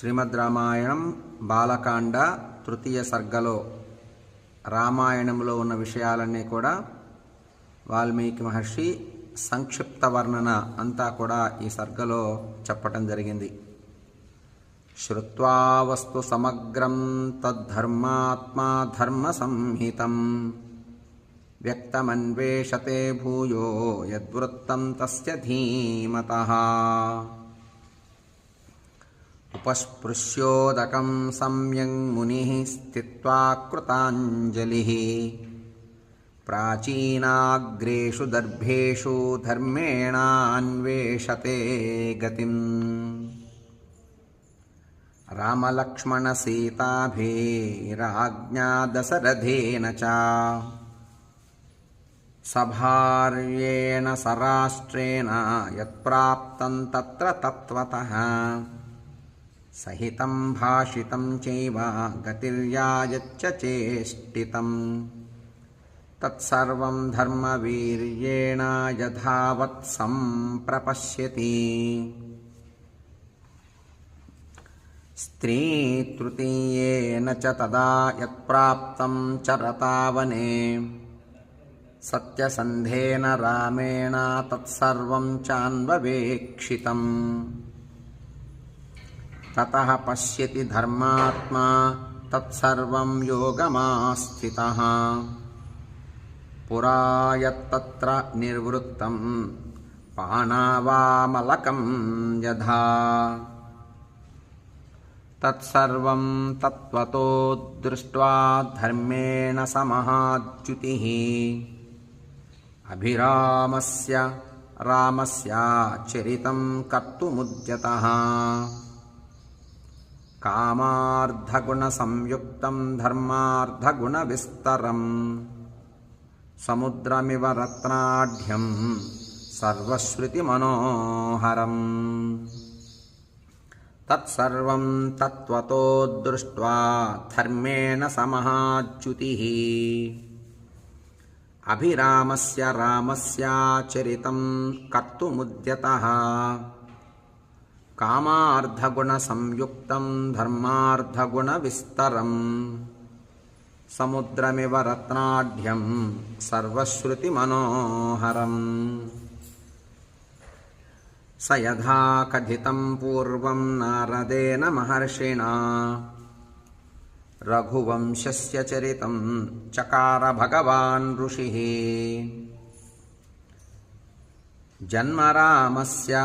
శ్రీమద్ రామాయణం బాలకాండ తృతీయ సర్గలో రామాయణంలో ఉన్న విషయాలన్నీ కూడా వాల్మీకి మహర్షి సంక్షిప్త వర్ణన అంతా కూడా ఈ సర్గలో చెప్పటం జరిగింది. శ్రుత్వా వస్తు సమగ్రం తద్ధర్మాత్మా ధర్మ సంహితం. వ్యక్తమన్వేషతే భూయో యద్వృత్తం తస్య ధీమతః. उपस्पृश्योदकं सम्यङ् मुनिः स्थित्वा कृताञ्जलिः। प्राचीनाग्रेषु दर्भेषु धर्मेणान्वेषते गतिम्। रामलक्ष्मणसीताभिराज्ञा दशरथेन च सभार्येण सराष्ट्रेण यत्प्राप्तं तत्र तत्त्वतः सहितं भाषितं चैव गतिर्यायच्च चेष्टितम् तत्सर्वं धर्मवीर्येण यथावत् सम्प्रपश्यति। स्त्रीतृतीयेन च तदा यत्प्राप्तं चरतावने सत्यसन्धेन रामेण तत्सर्वं चान्ववेक्षितम् ततः पश्यति धर्मात्मा तत्सर्वं योगमास्थितः। पुरा यत्तत्र निर्वृत्तं पाणावामलकं यथा। तत्सर्वं तत्त्वतो दृष्ट्वा धर्मेण समहाच्युतिः। अभिरामस्य रामस्याचरितं कर्तुमुद्यतः कामार्धगुणसंयुक्तं धर्मार्धगुणविस्तरम् समुद्रमिव रत्नाढ्यं सर्वश्रुतिमनोहरम्। तत्सर्वं तत्त्वतो दृष्ट्वा धर्मेण समहाच्युतिः। अभिरामस्य रामस्याचरितं कर्तुमुद्यतः कामार्धगुणसंयुक्तं धर्मार्धगुणविस्तरम् समुद्रमिव रत्नाढ्यं सर्वश्रुतिमनोहरम् स यथा कथितं पूर्वं नारदेन महर्षिणा रघुवंशस्य चरितं चकार भगवान् ऋषिः जन्मरामस्य